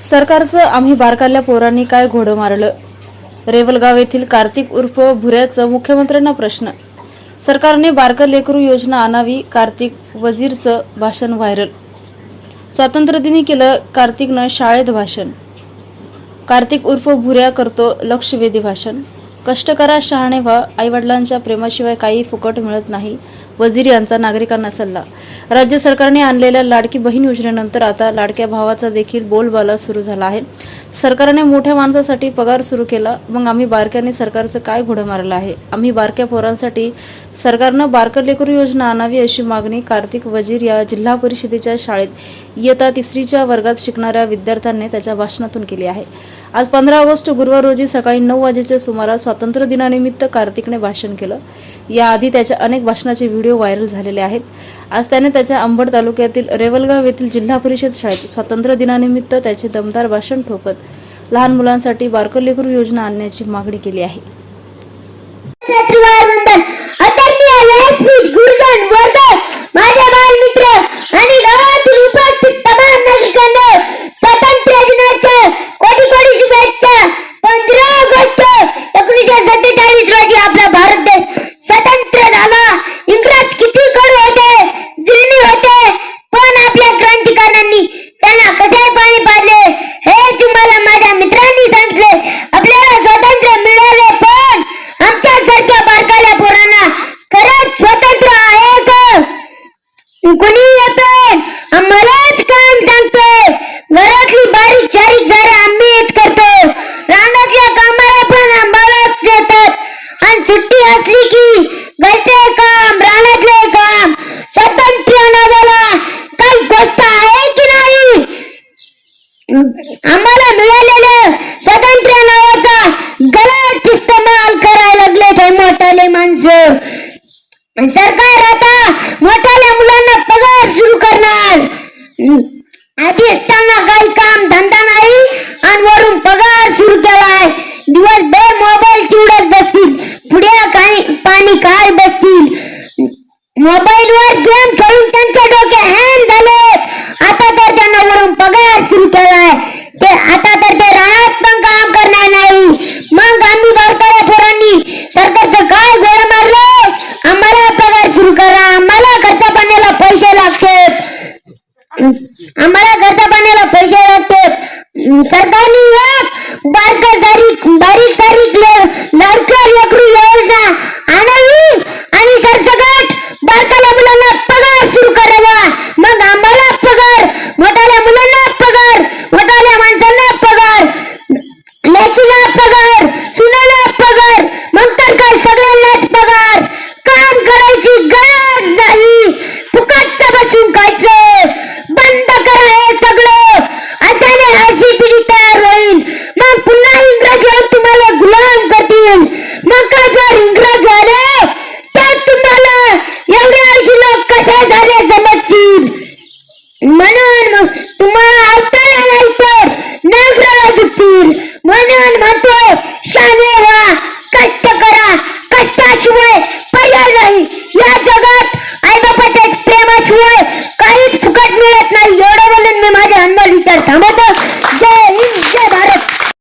सरकारचं आम्ही बारकाल्या पोरांनी काय घोडं मारलं? रेवलगाव येथील कार्तिक उर्फ भुऱ्याचं मुख्यमंत्र्यांना प्रश्न. सरकारने बारकं लेकरू योजना आणावी कार्तिक वजीरचं भाषण व्हायरल. स्वातंत्र्यदिनी केलं कार्तिकनं शाळेत भाषण. कार्तिक उर्फ भुऱ्या करतो लक्षवेधी भाषण. कष्ट करा शहाणे व्हा. आईवडिलांच्या प्रेमाशिवाय काही फुकट मिळत नाही. वजीर यांचा नागरिकांना सल्ला. राज्य सरकारने आणलेल्या लाडकी बहीण योजनेनंतर आता लाडक्या भावाचा देखील बोलबाला सुरू झाला आहे. सरकारने मोठ्या माणसासाठी पगार सुरू केला. मग आम्ही बारक्याने सरकारचं काय घोडं मारलं आहे? आम्ही बारक्या पोरांसाठी सरकारनं बारकर लेकरू योजना आणावी अशी मागणी कार्तिक वजीर या जिल्हा परिषदेच्या शाळेत इयत्ता तिसरीच्या वर्गात शिकणाऱ्या विद्यार्थ्यांनी त्याच्या भाषणातून केली आहे. आज पंधरा ऑगस्ट गुरुवार रोजी सकाळी नऊ वाजेच्या सुमारास स्वातंत्र्य दिनानिमित्त कार्तिकने भाषण केलं. याआधी त्याच्या अनेक भाषणाचे व्हिडिओ व्हायरल झालेले आहेत. आज त्याने त्याच्या अंबड तालुक्यातील रेवलगाव येथील जिल्हा परिषद शाळेत स्वातंत्र्य दिनानिमित्त त्याचे दमदार भाषण ठोकत लहान मुलांसाठी बारकर लेकरू योजना आणण्याची मागणी केली आहे. माझ्या आम्हाला मिळालेलं स्वातंत्र्य नावाचा गलत इस्तेमाल करायला लागले ते मोठाले माणसं. सरकार आता मोठ्याल्या मुलांना पगार सुरू करणार. आधी असताना काही काम धंदा नाही आणि वरून पगार सुरू केलाय. दिवसभर मोबाईल चिवडत बसतील पुढे काही पाणी काय बसतील. मोबाईल वर गेम खेळून त्यांच्या डोके हॅन झाले आता तर त्यांना वरून पगार सुरू केलाय ते आता तर ते रानात पण काम करणार नाही मग आम्ही बारकाया पोरांनी सरकारचं काय गोळ मारलं आम्हाला पगार सुरू करा आम्हाला खर्चा लागते आम्हाला खर्चा पाण्याला पैसे लागते सरकारने बारीक सारीक बारीक सारीक ले- लाडक्या लेकरू योजना आणावी आणि सरसकट बारकाल्या मुलांना पगार सुरू करावा मग आम्हाला पगार मोठ्याल्या मुलांना पगार मोठ्याल्या माणसांना पगार लेकीला पगार सुनाला पगार मग तर काय सगळ्यांनाच पगार काम करायची गरज नाही फुकटचं बसून खायचं बंद करा हे सगळं अशाने अशी पिढी तयार होईल मग पुन्हा इंग्रज तुम्हाला गुलाम करतील मग का जर इंग्रज आले तर तुम्हाला एवढे ऐंशी लोक कसे झाले समजतील म्हणून मग तुम्हाला अवतारा नाही तर नागराला झुकतील शाने व्हा. कष्ट करा. कष्टाशिवाय